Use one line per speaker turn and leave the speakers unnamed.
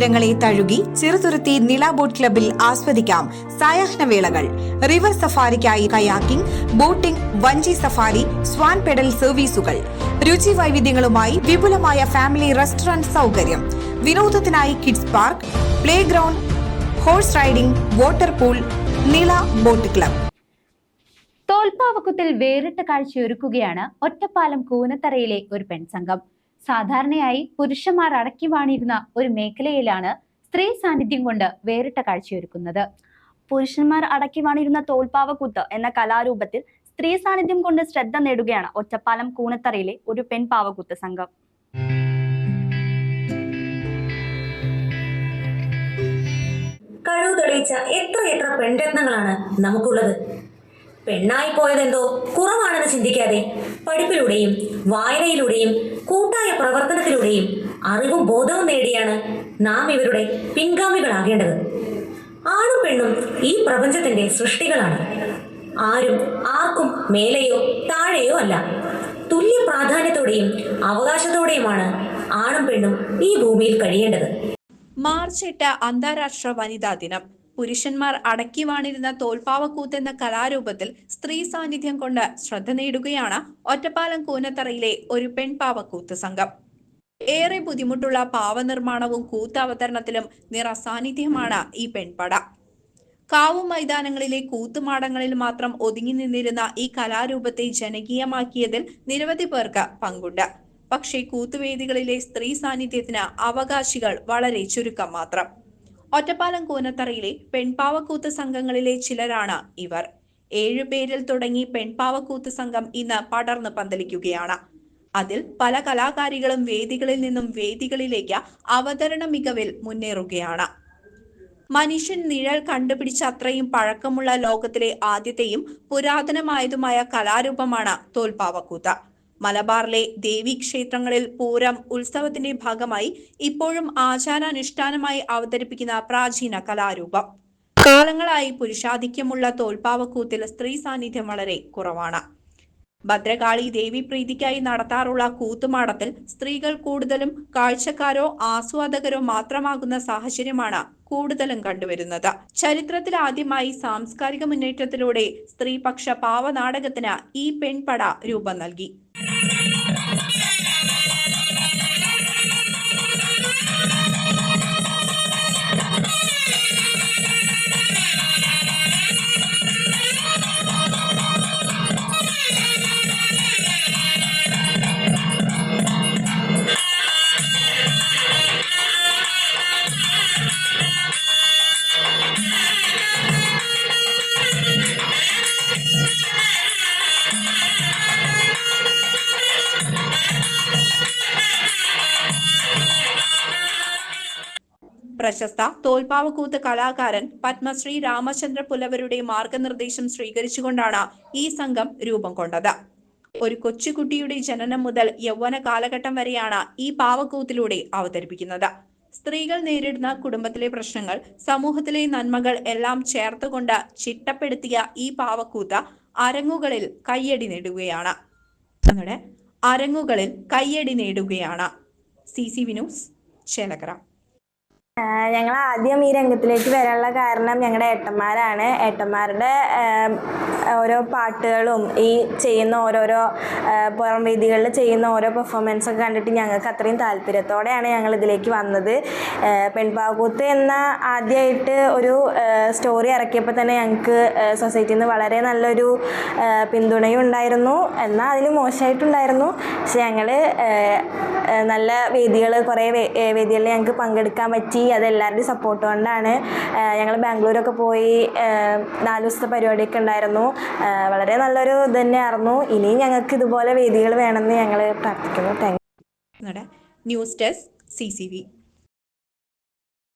തീരങ്ങളെ തഴുകി ചെറുതുരുത്തി നില ബോട്ട് ക്ലബിൽ ആസ്വദിക്കാം സായാഹ്നവേളകൾ റിവർ സഫാരിക്കായി കയാക്കിംഗ് ബോട്ടിംഗ് വഞ്ചി സഫാരി സ്വാൻ പെഡൽ സർവീസുകൾ. രുചി വൈവിധ്യങ്ങളുമായി വിപുലമായ ഫാമിലി റെസ്റ്റോറന്റ് സൗകര്യം. വിനോദത്തിനായി kids park playground horse riding water pool Nila boat club.
തോൽപ്പാവക്കുത്തിൽ വേറിട്ട കാഴ്ചയൊരുക്കുകയാണ് ഒറ്റപ്പാലം കൂനത്തറയിലെ ഒരു പെൺസംഘം. സാധാരണയായി പുരുഷന്മാർ അടക്കി വാണിരുന്ന ഒരു മേഖലയിലാണ് സ്ത്രീ സാന്നിധ്യം കൊണ്ട് വേറിട്ട കാഴ്ചയൊരുക്കുന്നത്.
പുരുഷന്മാർ അടക്കി വാണിരുന്ന തോൽപ്പാവക്കൂത്ത് എന്ന കലാരൂപത്തിൽ സ്ത്രീ സാന്നിധ്യം കൊണ്ട് ശ്രദ്ധ നേടുകയാണ് ഒറ്റപ്പാലം കൂനത്തറയിലെ ഒരു പെൺപാവക്കൂത്ത് സംഘം.
കഴിവ് തെളിയിച്ച എത്ര എത്ര പെൺരത്നങ്ങളാണ് നമുക്കുള്ളത്? പെണ്ണായി പോയതെന്തോ കുറവാണെന്ന് ചിന്തിക്കാതെ പഠിപ്പിലൂടെയും വായനയിലൂടെയും കൂട്ടായ പ്രവർത്തനത്തിലൂടെയും അറിവും ബോധവും നേടിയാണ് നാം ഇവരുടെ പിൻഗാമികളാകേണ്ടത്. ആണും പെണ്ണും ഈ പ്രപഞ്ചത്തിന്റെ സൃഷ്ടികളാണ്. ആരും ആർക്കും മേലെയോ താഴെയോ അല്ല. തുല്യ പ്രാധാന്യത്തോടെയും അവകാശത്തോടെയുമാണ് ആണും പെണ്ണും ഈ ഭൂമിയിൽ കഴിയേണ്ടത്.
മാർച്ച് എട്ട് അന്താരാഷ്ട്ര വനിതാ ദിനം. പുരുഷന്മാർ അടക്കി വാണിരുന്ന തോൽപ്പാവക്കൂത്ത് എന്ന കലാരൂപത്തിൽ സ്ത്രീ സാന്നിധ്യം കൊണ്ട് ശ്രദ്ധ നേടുകയാണ് ഒറ്റപ്പാലം കൂനത്തറയിലെ ഒരു പെൺപാവക്കൂത്ത് സംഘം. ഏറെ ബുദ്ധിമുട്ടുള്ള പാവനിർമ്മാണവും കൂത്തവതരണത്തിലും നിറ സാന്നിധ്യമാണ് ഈ പെൺപട. കാവും മൈതാനങ്ങളിലെ കൂത്തുമാടങ്ങളിൽ മാത്രം ഒതുങ്ങി നിന്നിരുന്ന ഈ കലാരൂപത്തെ ജനകീയമാക്കിയതിൽ നിരവധി പേർക്ക് പങ്കുണ്ട്. പക്ഷേ കൂത്തുവേദികളിലെ സ്ത്രീ സാന്നിധ്യത്തിന് അവകാശികൾ വളരെ ചുരുക്കം മാത്രം. ഒറ്റപ്പാലം കൂനത്തറയിലെ പെൺപാവക്കൂത്ത് സംഘങ്ങളിലെ ചിലരാണ് ഇവർ. ഏഴു പേരിൽ തുടങ്ങി പെൺപാവക്കൂത്ത് സംഘം ഇന്ന് പടർന്ന് പന്തലിക്കുകയാണ്. അതിൽ പല കലാകാരികളും വേദികളിൽ നിന്നും വേദികളിലേക്ക് അവതരണ മികവിൽ മുന്നേറുകയാണ്. മനുഷ്യൻ നിഴൽ കണ്ടുപിടിച്ച അത്രയും പഴക്കമുള്ള ലോകത്തിലെ ആദ്യത്തെയും പുരാതനമായതുമായ കലാരൂപമാണ് തോൽപ്പാവക്കൂത്ത്. മലബാറിലെ ദേവീക്ഷേത്രങ്ങളിൽ പൂരം ഉത്സവത്തിന്റെ ഭാഗമായി ഇപ്പോഴും ആചാരാനുഷ്ഠാനമായി അവതരിപ്പിക്കുന്ന പ്രാചീന കലാരൂപം. കാലങ്ങളായി പുരുഷാധിക്യമുള്ള തോൽപ്പാവക്കൂത്തിൽ സ്ത്രീ സാന്നിധ്യം വളരെ കുറവാണ്. ഭദ്രകാളി ദേവി പ്രീതിക്കായി നടത്താറുള്ള കൂത്തുമാടത്തിൽ സ്ത്രീകൾ കൂടുതലും കാഴ്ചക്കാരോ ആസ്വാദകരോ മാത്രമാകുന്ന സാഹചര്യമാണ് കൂടുതലും കണ്ടുവരുന്നത്. ചരിത്രത്തിൽ ആദ്യമായി സാംസ്കാരിക മുന്നേറ്റത്തിലൂടെ സ്ത്രീപക്ഷ പാവനാടകത്തിന് ഈ പെൺപട രൂപം നൽകി. പ്രശസ്ത തോൽപ്പാവക്കൂത്ത് കലാകാരൻ പത്മശ്രീ രാമചന്ദ്ര പുലവരുടെ മാർഗനിർദ്ദേശം സ്വീകരിച്ചുകൊണ്ടാണ് ഈ സംഘം രൂപം കൊണ്ടത്. ഒരു കൊച്ചുകുട്ടിയുടെ ജനനം മുതൽ യൗവന കാലഘട്ടം വരെയാണ് ഈ പാവക്കൂത്തിലൂടെ അവതരിപ്പിക്കുന്നത്. സ്ത്രീകൾ നേരിടുന്ന കുടുംബത്തിലെ പ്രശ്നങ്ങൾ സമൂഹത്തിലെ നന്മകൾ എല്ലാം ചേർത്തുകൊണ്ട് ചിട്ടപ്പെടുത്തിയ ഈ പാവക്കൂത്ത് അരങ്ങുകളിൽ കയ്യടി നേടുകയാണ്. നമ്മുടെ അരങ്ങുകളിൽ കയ്യടി നേടുകയാണ്. C C V news Chelakkara.
ഞങ്ങൾ ആദ്യം ഈ രംഗത്തിലേക്ക് വരാനുള്ള കാരണം ഞങ്ങളുടെ ഏട്ടന്മാരാണ്. ഏട്ടന്മാരുടെ ഓരോ പാട്ടുകളും ഈ ചെയ്യുന്ന ഓരോരോ പുറം വേദികളിൽ ചെയ്യുന്ന ഓരോ പെർഫോമൻസൊക്കെ കണ്ടിട്ട് ഞങ്ങൾക്ക് അത്രയും താല്പര്യത്തോടെയാണ് ഞങ്ങൾ ഇതിലേക്ക് വന്നത്. പെൺപാകൂത്ത് എന്ന ആദ്യമായിട്ട് ഒരു സ്റ്റോറി ഇറക്കിയപ്പോൾ തന്നെ ഞങ്ങൾക്ക് സൊസൈറ്റിയിൽ നിന്ന് വളരെ നല്ലൊരു പിന്തുണയും ഉണ്ടായിരുന്നു എന്നാൽ അതിൽ മോശമായിട്ടുണ്ടായിരുന്നു പക്ഷെ ഞങ്ങൾ നല്ല വേദികൾ കുറേ വേദികളിൽ ഞങ്ങൾക്ക് പങ്കെടുക്കാൻ പറ്റി. അത് എല്ലാവരുടെയും സപ്പോർട്ട് കൊണ്ടാണ് ഞങ്ങൾ ബാംഗ്ലൂരൊക്കെ പോയി നാല് ദിവസത്തെ പരിപാടിയൊക്കെ ഉണ്ടായിരുന്നു. വളരെ നല്ലൊരു ഇത് തന്നെയായിരുന്നു. ഇനിയും ഞങ്ങൾക്ക് ഇതുപോലെ വേദികൾ വേണമെന്ന് ഞങ്ങൾ പ്രാർത്ഥിക്കുന്നു. Thank
news desk C C V.